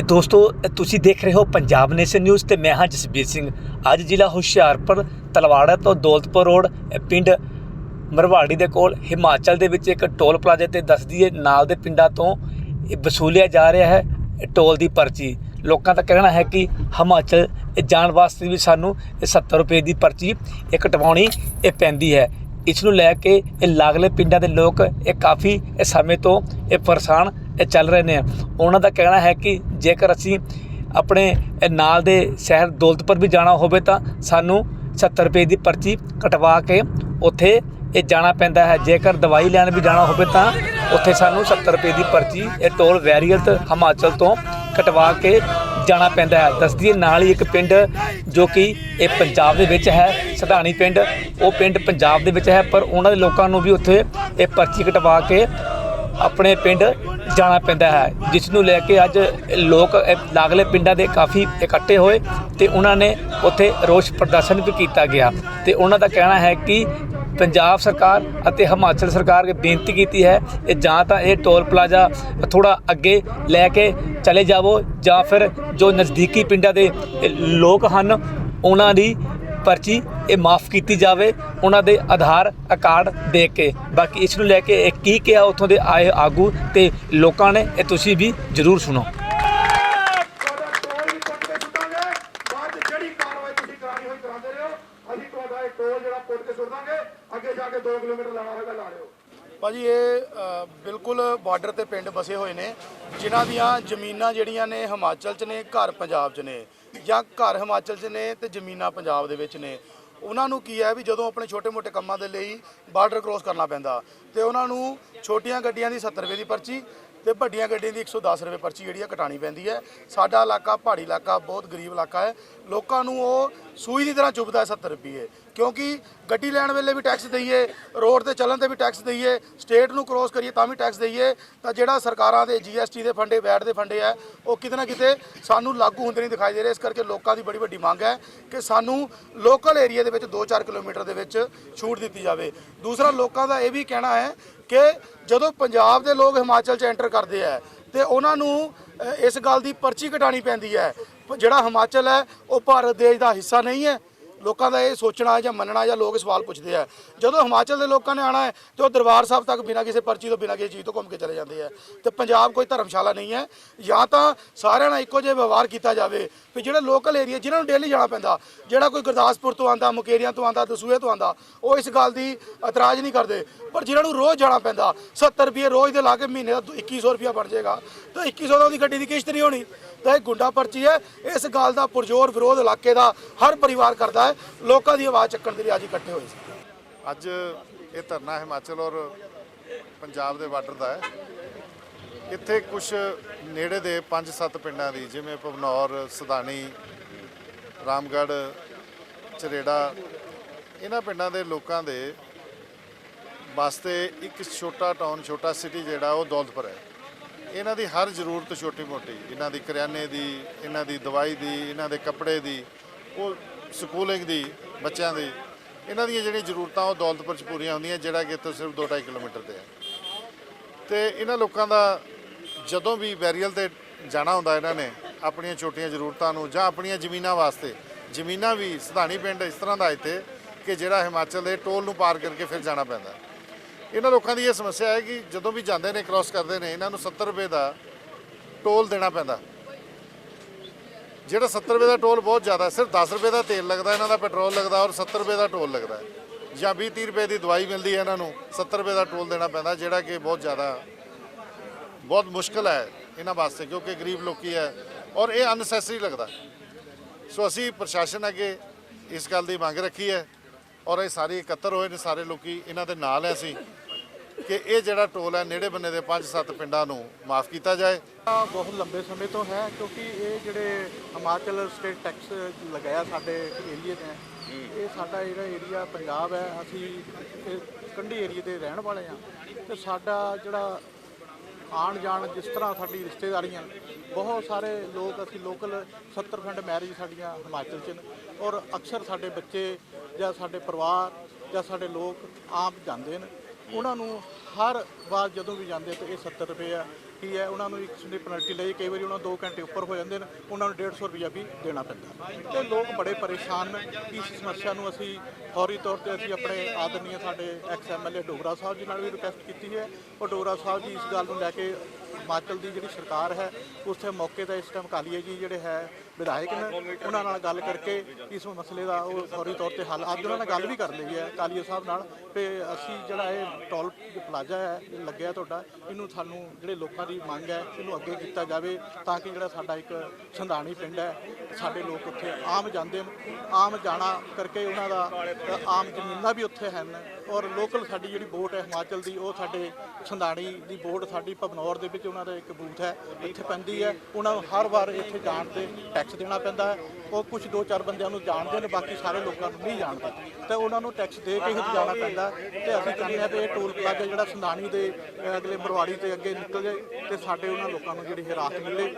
ਇਹ ਦੋਸਤੋ, ਤੁਸੀਂ ਦੇਖ ਰਹੇ ਹੋ ਪੰਜਾਬ ਨੇਸ਼ਨ ਨਿਊਜ਼ ਤੇ ਮੈਂ ਹਾਂ ਜਸਬੀਰ ਸਿੰਘ। ਅੱਜ ਜ਼ਿਲ੍ਹਾ ਹੁਸ਼ਿਆਰਪੁਰ, ਤਲਵਾੜਾ ਤੋਂ ਦੌਲਤਪੁਰ ਰੋਡ ਪਿੰਡ ਮਰਵਾੜੀ ਦੇ ਕੋਲ ਹਿਮਾਚਲ ਦੇ ਵਿੱਚ ਇੱਕ ਟੋਲ ਪਲਾਜ਼ੇ ਤੇ ਦੱਸਦੀ ਹੈ, ਨਾਲ ਦੇ ਪਿੰਡਾਂ ਤੋਂ ਵਸੂਲਿਆ ਜਾ ਰਿਹਾ ਹੈ ਟੋਲ ਦੀ ਪਰਚੀ। ਲੋਕਾਂ ਦਾ ਕਹਿਣਾ ਹੈ ਕਿ ਹਿਮਾਚਲ ਜਾਣ ਵਾਸਤੇ ਵੀ ਸਾਨੂੰ ਇਹ 70 ਰੁਪਏ ਦੀ ਪਰਚੀ ਇਹ ਕਟਵਾਉਣੀ ਇਹ ਪੈਂਦੀ ਹੈ। ਇਸ ਨੂੰ ਲੈ ਕੇ ਇਹ ਲਾਗਲੇ ਪਿੰਡਾਂ ਦੇ ਲੋਕ ਇਹ ਕਾਫੀ ਸਮੇਂ ਤੋਂ ਇਹ ਪਰੇਸ਼ਾਨ ਚੱਲ ਰਹੇ ਨੇ ਉਹਨਾਂ ਦਾ ਕਹਿਣਾ ਹੈ ਕਿ ਜੇਕਰ ਅਸੀਂ ਆਪਣੇ ਨਾਲ ਦੇ ਸ਼ਹਿਰ ਦੌਲਤਪੁਰ ਵੀ ਜਾਣਾ ਹੋਵੇ ਤਾਂ ਸਾਨੂੰ 70 ਰੁਪਏ ਦੀ ਪਰਚੀ ਕਟਵਾ ਕੇ ਉੱਥੇ ਇਹ ਜਾਣਾ ਪੈਂਦਾ ਹੈ। ਜੇਕਰ ਦਵਾਈ ਲੈਣ ਵੀ ਜਾਣਾ ਹੋਵੇ ਤਾਂ ਉੱਥੇ ਸਾਨੂੰ 70 ਰੁਪਏ ਦੀ ਪਰਚੀ ਇਹ ਟੋਲ ਵੈਰੀਅਲ ਹਿਮਾਚਲ ਤੋਂ ਕਟਵਾ ਕੇ ਜਾਣਾ ਪੈਂਦਾ ਹੈ। ਦੱਸਦੀਏ ਨਾਲ ਹੀ ਇੱਕ ਪਿੰਡ ਜੋ ਕਿ ਇਹ ਪੰਜਾਬ ਦੇ ਵਿੱਚ ਹੈ, ਸਧਾਣੀ ਪਿੰਡ, ਉਹ ਪਿੰਡ ਪੰਜਾਬ ਦੇ ਵਿੱਚ ਹੈ, ਪਰ ਉਹਨਾਂ ਦੇ ਲੋਕਾਂ ਨੂੰ ਵੀ ਉੱਥੇ ਇਹ ਪਰਚੀ ਕਟਵਾ ਕੇ ਆਪਣੇ ਪਿੰਡ ਜਾਣਾ ਪੈਂਦਾ ਹੈ, ਜਿਸ ਨੂੰ ਲੈ ਕੇ ਅੱਜ ਲੋਕ ਲਾਗਲੇ ਪਿੰਡਾਂ ਦੇ ਕਾਫੀ ਇਕੱਠੇ ਹੋਏ ਤੇ ਉਹਨਾਂ ਨੇ ਉੱਥੇ ਰੋਸ ਪ੍ਰਦਰਸ਼ਨ ਵੀ ਕੀਤਾ ਗਿਆ। ਤੇ ਉਹਨਾਂ ਦਾ ਕਹਿਣਾ ਹੈ ਕਿ ਪੰਜਾਬ ਸਰਕਾਰ ਅਤੇ ਹਿਮਾਚਲ ਸਰਕਾਰ ਨੇ ਬੇਨਤੀ ਕੀਤੀ ਹੈ ਕਿ ਜਾਂ ਤਾਂ ਇਹ ਟੋਲ ਪਲਾਜ਼ਾ ਥੋੜਾ ਅੱਗੇ ਲੈ ਕੇ ਚਲੇ ਜਾਵੋ ਜਾਂ ਫਿਰ ਜੋ ਨਜ਼ਦੀਕੀ ਪਿੰਡਾਂ ਦੇ ਲੋਕ ਹਨ, ਉਹਨਾਂ ਦੀ ਪਰਚੀ ਇਹ ਮਾਫ ਕੀਤੀ ਜਾਵੇ, ਉਹਨਾਂ ਦੇ ਆਧਾਰ ਕਾਰਡ ਦੇ ਕੇ। ਬਾਕੀ ਇਸ ਨੂੰ ਲੈ ਕੇ ਇਹ ਕੀ ਕਿਹਾ, ਉੱਥੋਂ ਦੇ ਆਏ ਆਗੂ ਤੇ ਲੋਕਾਂ ਨੇ, ਇਹ ਤੁਸੀਂ ਵੀ ਜ਼ਰੂਰ ਸੁਣੋ। ਤੁਹਾਡਾ ਟੋਲ ਇਹ ਟੋਲ ਜਿਹੜਾ ਪੁੱਟ ਕੇ ਸੁੱਟ ਦਾਂਗੇ ਅੱਗੇ ਜਾ ਕੇ 2 ਕਿਲੋਮੀਟਰ ਲਾਣਾ ਹੋਵੇਗਾ ਲਾ ਲਿਓ ਭਾਜੀ ਇਹ ਬਿਲਕੁਲ ਬਾਰਡਰ ਤੇ ਪਿੰਡ ਬਸੇ ਹੋਏ ਨੇ, ਜਿਨ੍ਹਾਂ ਦੀਆਂ ਜ਼ਮੀਨਾਂ ਜਿਹੜੀਆਂ ਨੇ ਹਿਮਾਚਲ 'ਚ ਨੇ, ਘਰ ਪੰਜਾਬ 'ਚ ਨੇ। ਜਾਂ ਘਰ ਹਿਮਾਚਲ 'ਚ ਨੇ ਤੇ ਜ਼ਮੀਨਾਂ ਪੰਜਾਬ ਦੇ ਵਿੱਚ ਨੇ। ਉਹਨਾਂ ਨੂੰ ਕੀ ਹੈ ਵੀ ਜਦੋਂ ਆਪਣੇ ਛੋਟੇ-ਮੋਟੇ ਕੰਮਾਂ ਦੇ ਲਈ ਬਾਰਡਰ ਕ੍ਰੋਸ ਕਰਨਾ ਪੈਂਦਾ। ਤੇ ਉਹਨਾਂ ਨੂੰ ਛੋਟੀਆਂ ਗੱਡੀਆਂ ਦੀ 70 ਰੁਪਏ ਦੀ ਪਰਚੀ ਤੇ ਵੱਡੀਆਂ ਗੱਡੀਆਂ ਦੀ 110 ਰੁਪਏ ਪਰਚੀ ਜਿਹੜੀ ਆ ਕਟਾਣੀ ਪੈਂਦੀ ਹੈ। ਸਾਡਾ ਇਲਾਕਾ, ਪਹਾੜੀ ਇਲਾਕਾ ਬਹੁਤ ਗਰੀਬ ਇਲਾਕਾ ਹੈ। ਲੋਕਾਂ ਨੂੰ ਉਹ ਸੂਈ ਦੀ ਤਰ੍ਹਾਂ ਚੁੱਭਦਾ ਹੈ 70 ਰੁਪਏ। ਕਿਉਂਕਿ ਗੱਡੀ ਲੈਣ ਵੇਲੇ ਵੀ ਟੈਕਸ ਦਈਏ ਰੋਡ ਤੇ ਚੱਲਣ ਤੇ ਵੀ ਟੈਕਸ ਦਈਏ ਸਟੇਟ ਨੂੰ ਕ੍ਰੋਸ ਕਰੀਏ ਤਾਂ ਵੀ ਟੈਕਸ ਦਈਏ। ਤਾਂ ਜਿਹੜਾ ਸਰਕਾਰਾਂ ਦੇ ਜੀਐਸਟੀ ਦੇ ਫੰਡੇ, ਵੈਟ ਦੇ ਫੰਡੇ ਆ ਉਹ ਕਿਤੇ ਨਾ ਕਿਤੇ ਸਾਨੂੰ ਲਾਗੂ ਹੁੰਦੇ ਨਹੀਂ ਦਿਖਾਈ ਦੇ ਰਹੇ। ਇਸ ਕਰਕੇ ਲੋਕਾਂ ਦੀ ਬੜੀ ਵੱਡੀ ਮੰਗ ਹੈ ਕਿ ਸਾਨੂੰ ਲੋਕਲ ਏਰੀਆ ਦੇ ਵਿੱਚ 2-4 ਕਿਲੋਮੀਟਰ ਦੇ ਵਿੱਚ ਛੂਟ ਦਿੱਤੀ ਜਾਵੇ। ਦੂਸਰਾ, ਲੋਕਾਂ ਦਾ ਇਹ ਵੀ ਕਹਿਣਾ ਹੈ ਕਿ ਜਦੋਂ ਪੰਜਾਬ ਦੇ ਲੋਕ ਹਿਮਾਚਲ 'ਚ ਐਂਟਰ ਕਰਦੇ ਆ ਤੇ ਉਹਨਾਂ ਨੂੰ ਇਸ ਗੱਲ ਦੀ ਪਰਚੀ ਕਟਾਣੀ ਪੈਂਦੀ ਹੈ। ਜਿਹੜਾ ਹਿਮਾਚਲ ਹੈ, ਉਹ ਭਾਰਤ ਦੇਸ਼ ਦਾ ਹਿੱਸਾ ਨਹੀਂ ਹੈ। ਲੋਕਾਂ ਦਾ ਇਹ ਸੋਚਣਾ ਜਾਂ ਮੰਨਣਾ ਜਾਂ ਲੋਕ ਸਵਾਲ ਪੁੱਛਦੇ ਆ। ਜਦੋਂ ਹਿਮਾਚਲ ਦੇ ਲੋਕਾਂ ਨੇ ਆਣਾ ਹੈ ਤੇ ਉਹ ਦਰਬਾਰ ਸਾਹਿਬ ਤੱਕ ਬਿਨਾਂ ਕਿਸੇ ਪਰਚੀ ਤੋਂ, ਬਿਨਾਂ ਕਿਸੇ ਚੀਜ਼ ਤੋਂ ਘੁੰਮ ਕੇ ਚਲੇ ਜਾਂਦੇ ਆ। ਤੇ ਪੰਜਾਬ ਕੋਈ ਧਰਮਸ਼ਾਲਾ ਨਹੀਂ ਹੈ। ਜਾਂ ਤਾਂ ਸਾਰਿਆਂ ਨਾਲ ਇੱਕੋ ਜਿਹਾ ਵਿਵਹਾਰ ਕੀਤਾ ਜਾਵੇ ਵੀ ਜਿਹੜੇ ਲੋਕਲ ਏਰੀਆ ਜਿਨ੍ਹਾਂ ਨੂੰ ਡੇਲੀ ਜਾਣਾ ਪੈਂਦਾ, ਜਿਹੜਾ ਕੋਈ ਗੁਰਦਾਸਪੁਰ ਤੋਂ ਆਂਦਾ ਮੁਕੇਰੀਆਂ ਤੋਂ ਆਂਦਾ ਦਸੂਏ ਤੋਂ ਆਂਦਾ ਉਹ ਇਸ ਗੱਲ ਦੀ ਇਤਰਾਜ਼ ਨਹੀਂ ਕਰਦੇ। ਪਰ ਜਿਨ੍ਹਾਂ ਨੂੰ ਰੋਜ਼ ਜਾਣਾ ਪੈਂਦਾ 70 ਰੁਪਏ ਰੋਜ਼ ਦੇ ਲਾ ਕੇ ਮਹੀਨੇ ਦਾ 2100 ਰੁਪਇਆ ਬਣ ਜਾਏਗਾ। ਤਾਂ 2100 ਦਾ ਉਹਦੀ ਗੱਡੀ ਦੀ ਕਿਸ਼ਤ ਨਹੀਂ ਹੋਣੀ। ਤਾਂ ਇਹ ਗੁੰਡਾ ਪਰਚੀ ਹੈ। ਇਸ ਗੱਲ ਦਾ ਪੁਰਜ਼ੋਰ ਵਿਰੋਧ ਇਲਾਕੇ ਦਾ ਹਰ ਪਰਿਵਾਰ ਕਰਦਾ ਹੈ। ਲੋਕਾਂ ਦੀ ਆਵਾਜ਼ ਚੱਕਣ ਦੇ ਲਈ ਅੱਜ ਇਕੱਠੇ ਹੋਏ ਸੀ। ਅੱਜ ਇਹ ਧਰਨਾ ਹਿਮਾਚਲ ਔਰ ਪੰਜਾਬ ਦੇ ਬਾਰਡਰ ਦਾ ਹੈ। ਇੱਥੇ ਕੁਝ ਨੇੜੇ ਦੇ 5-7 ਪਿੰਡਾਂ ਦੀ, ਜਿਵੇਂ ਭਵਨੌਰ ਸਦਾਣੀ ਰਾਮਗੜ੍ਹ, ਚਰੇੜਾ, ਇਹਨਾਂ ਪਿੰਡਾਂ ਦੇ ਲੋਕਾਂ ਦੇ ਵਾਸਤੇ ਇੱਕ ਛੋਟਾ ਟਾਊਨ ਛੋਟਾ ਸਿਟੀ ਜਿਹੜਾ ਉਹ ਦੌਲਤਪੁਰ ਹੈ। ਇਹਨਾਂ ਦੀ ਹਰ ਜ਼ਰੂਰਤ ਛੋਟੀ ਮੋਟੀ, ਇਹਨਾਂ ਦੀ ਕਰਿਆਨੇ ਦੀ, ਇਹਨਾਂ ਦੀ ਦਵਾਈ ਦੀ, ਇਹਨਾਂ ਦੇ ਕੱਪੜੇ ਦੀ, ਉਹ ਸਕੂਲਿੰਗ ਦੀ, ਬੱਚਿਆਂ ਦੀ, ਇਹਨਾਂ ਦੀਆਂ ਜਿਹੜੀਆਂ ਜ਼ਰੂਰਤਾਂ ਉਹ ਦੌਲਤਪੁਰ ਚ ਪੂਰੀਆਂ ਹੁੰਦੀਆਂ, ਜਿਹੜਾ ਕਿ ਇੱਥੋਂ ਸਿਰਫ 2.5 ਕਿਲੋਮੀਟਰ ਤੇ ਹੈ। ਤੇ ਇਹਨਾਂ ਲੋਕਾਂ ਦਾ ਜਦੋਂ ਵੀ ਬੈਰੀਅਲ ਤੇ ਜਾਣਾ ਹੁੰਦਾ ਇਹਨਾਂ ਨੇ, ਆਪਣੀਆਂ ਛੋਟੀਆਂ ਜ਼ਰੂਰਤਾਂ ਨੂੰ ਜਾਂ ਆਪਣੀਆਂ ਜ਼ਮੀਨਾਂ ਵਾਸਤੇ, ਜ਼ਮੀਨਾਂ ਵੀ, ਸਧਾਣੀ ਪਿੰਡ ਇਸ ਤਰ੍ਹਾਂ ਦਾ ਇੱਥੇ ਕਿ ਜਿਹੜਾ ਹਿਮਾਚਲ ਦੇ ਟੋਲ ਨੂੰ ਪਾਰ ਕਰਕੇ ਫਿਰ ਜਾਣਾ ਪੈਂਦਾ। ਇਹਨਾਂ ਲੋਕਾਂ ਦੀ ਇਹ ਸਮੱਸਿਆ ਹੈ ਕਿ ਜਦੋਂ ਵੀ ਜਾਂਦੇ ਨੇ ਕ੍ਰਾਸ ਕਰਦੇ ਨੇ, ਇਹਨਾਂ ਨੂੰ 70 ਰੁਪਏ ਦਾ ਟੋਲ ਦੇਣਾ ਪੈਂਦਾ। ਜਿਹੜਾ 70 ਰੁਪਏ ਦਾ ਟੋਲ ਬਹੁਤ ਜ਼ਿਆਦਾ ਹੈ। ਸਿਰਫ 10 ਰੁਪਏ ਦਾ ਤੇਲ ਲੱਗਦਾ, ਇਹਨਾਂ ਦਾ ਪੈਟਰੋਲ ਲੱਗਦਾ ਔਰ 70 ਰੁਪਏ ਦਾ ਟੋਲ ਲੱਗਦਾ ਜਾਂ 20 30 ਰੁਪਏ ਦੀ ਦਵਾਈ ਮਿਲਦੀ ਹੈ ਇਹਨਾਂ ਨੂੰ 70 ਰੁਪਏ ਦਾ ਟੋਲ ਦੇਣਾ ਪੈਂਦਾ, ਜਿਹੜਾ ਕਿ ਬਹੁਤ ਜ਼ਿਆਦਾ, ਬਹੁਤ ਮੁਸ਼ਕਲ ਹੈ ਇਹਨਾਂ ਵਾਸਤੇ, ਕਿਉਂਕਿ ਗਰੀਬ ਲੋਕੀ ਹੈ ਔਰ ਇਹ ਅਨਸੈਸਰੀ ਲੱਗਦਾ। ਸੋ ਅਸੀਂ ਪ੍ਰਸ਼ਾਸਨ ਅੱਗੇ ਇਸ ਗੱਲ ਦੀ ਮੰਗ ਰੱਖੀ ਹੈ ਔਰ ਇਹ ਸਾਰੇ ਇਕੱਤਰ ਹੋਏ ਨੇ, ਸਾਰੇ ਲੋਕੀ ਇਹਨਾਂ ਦੇ ਨਾਲ ਹੈ ਅਸੀਂ। ਕਿ ਇਹ ਜਿਹੜਾ ਟੋਲ ਹੈ ਨੇੜੇ ਬੰਨੇ ਦੇ 5-7 ਪਿੰਡਾਂ ਨੂੰ ਮਾਫ ਕੀਤਾ ਜਾਏ। ਬਹੁਤ ਲੰਬੇ ਸਮੇਂ ਤੋਂ ਹੈ ਕਿਉਂਕਿ ਇਹ ਜਿਹੜੇ ਹਿਮਾਚਲ ਸਟੇਟ ਟੈਕਸ ਲਗਾਇਆ ਸਾਡੇ ਏਰੀਏ ਤੇ ਇਹ ਸਾਡਾ ਜਿਹੜਾ ਏਰੀਆ ਪੰਜਾਬ ਹੈ, ਅਸੀਂ ਕੰਢੀ ਏਰੀਏ ਦੇ ਰਹਿਣ ਵਾਲੇ ਆ ਤੇ ਸਾਡਾ ਜਿਹੜਾ ਆਣ ਜਾਣ ਜਿਸ ਤਰ੍ਹਾਂ ਸਾਡੀ ਰਿਸ਼ਤੇਦਾਰੀਆਂ ਬਹੁਤ ਸਾਰੇ ਲੋਕ, ਅਸੀਂ ਲੋਕਲ 70% ਮੈਰਿਜ ਸਾਡੀਆਂ ਹਿਮਾਚਲ 'ਚ ਨੇ ਔਰ ਅਕਸਰ ਸਾਡੇ ਬੱਚੇ ਜਾਂ ਸਾਡੇ ਪਰਿਵਾਰ ਜਾਂ ਸਾਡੇ ਲੋਕ ਆਪ ਜਾਂਦੇ ਨੇ। ਉਹਨਾਂ ਨੂੰ ਹਰ ਵਾਰ ਜਦੋਂ ਵੀ ਜਾਂਦੇ ਤੇ ਇਹ 70 ਰੁਪਏ ਆ ਕੀ ਹੈ, ਉਹਨਾਂ ਨੂੰ ਇੱਕ ਦੀ ਪੈਨਲਟੀ ਲਈ ਕਈ ਵਾਰੀ ਉਹਨਾਂ 2 ਘੰਟੇ ਉੱਪਰ ਹੋ ਜਾਂਦੇ ਨੇ, ਉਹਨਾਂ ਨੂੰ 150 ਰੁਪਇਆ ਵੀ ਦੇਣਾ ਪੈਂਦਾ। ਤੇ ਲੋਕ ਬੜੇ ਪਰੇਸ਼ਾਨ ਨੇ ਇਸ ਸਮੱਸਿਆ ਨੂੰ ਅਸੀਂ ਫੌਰੀ ਤੌਰ ਤੇ ਅਸੀਂ ਆਪਣੇ ਆਦਰਨੀय ਸਾਡੇ ਐਕਸ ਐਮਐਲਏ ਡੋਗਰਾ ਸਾਹਿਬ ਜੀ ਨਾਲ ਵੀ ਰਿਕੁਐਸਟ ਕੀਤੀ ਹੈ। ਉਹ ਡੋਗਰਾ ਸਾਹਿਬ ਜੀ ਇਸ ਗੱਲ ਨੂੰ ਲੈ ਕੇ ਹਿਮਾਚਲ ਦੀ ਜਿਹੜੀ ਸਰਕਾਰ ਹੈ, ਉੱਥੇ ਮੌਕੇ ਤੇ ਇਸ ਟਾਈਮ ਕਾਲੀਏ ਜੀ ਜਿਹੜੇ ਹੈ, ਵਿਧਾਇਕ ਨੇ, ਉਹਨਾਂ ਨਾਲ ਗੱਲ ਕਰਕੇ ਇਸ ਮਸਲੇ ਦਾ ਉਹ ਫੌਰੀ ਤੌਰ ਤੇ ਹੱਲ, ਅੱਜ ਉਹਨਾਂ ਨਾਲ ਗੱਲ ਵੀ ਕਰ ਲਈ ਹੈ ਕਾਲੀਏ ਸਾਹਿਬ ਨਾਲ। ਤੇ ਅਸੀਂ ਜਿਹੜਾ ਇਹ ਟੋਲ ਪਲਾਜ਼ਾ ਹੈ, ਲੱਗਿਆ ਤੁਹਾਡਾ, ਇਹਨੂੰ ਸਾਨੂੰ ਜਿਹੜੇ ਲੋਕਾਂ ਦੀ ਮੰਗ ਹੈ ਇਹਨੂੰ ਅੱਗੇ ਕੀਤਾ ਜਾਵੇ ਤਾਂ ਕਿ ਜਿਹੜਾ ਸਾਡਾ ਇੱਕ ਸੰਧਾਣੀ ਪਿੰਡ ਹੈ, ਸਾਡੇ ਲੋਕ ਉੱਥੇ ਆਮ ਜਾਂਦੇ ਨੇ ਆਮ ਜਾਣਾ ਕਰਕੇ ਉਹਨਾਂ ਦਾ ਆਮ ਜ਼ਮੀਨਾਂ ਵੀ ਉੱਥੇ ਹਨ ਔਰ ਲੋਕਲ ਸਾਡੀ ਜਿਹੜੀ ਵੋਟ ਹੈ ਹਿਮਾਚਲ ਦੀ, ਉਹ ਸਾਡੇ ਸੰਧਾਣੀ ਦੀ ਵੋਟ ਸਾਡੀ ਭਬਨੌਰ ਦੇ ਵਿੱਚ ਉਹਨਾਂ ਦਾ ਇੱਕ ਬੂਥ ਹੈ, ਇੱਥੇ ਪੈਂਦੀ ਹੈ, ਉਹਨਾਂ ਨੂੰ ਹਰ ਵਾਰ ਇੱਥੇ ਜਾਣ ਤੇ ਟੈਕਸ ਦੇਣਾ ਪੈਂਦਾ ਹੈ, ਉਹ ਕੁਝ ਦੋ ਚਾਰ ਬੰਦਿਆਂ ਨੂੰ ਜਾਣਦੇ ਨੇ, ਬਾਕੀ ਸਾਰੇ ਲੋਕਾਂ ਨੂੰ ਨਹੀਂ ਜਾਣਦੇ ਤੇ ਉਹਨਾਂ ਨੂੰ ਟੈਕਸ ਦੇ ਕੇ ਹੀ ਜਾਣਾ ਪੈਂਦਾ ਹੈ ਤੇ ਅਸੀਂ ਚਾਹੁੰਦੇ ਹਾਂ ਕਿ ਇਹ ਟੋਲ ਪਲਾਜ਼ਾ ਜਿਹੜਾ ਸੰਧਾਣੀ ਦੇ, ਅਗਲੇ ਮਰਵਾੜੀ ਤੇ ਅੱਗੇ ਨਿਕਲ ਜਾਏ। ਤੇ ਸਾਡੇ ਉਹਨਾਂ ਲੋਕਾਂ ਨੂੰ ਜਿਹੜੀ ਹਿਰਾਸਤ ਮਿਲੇ।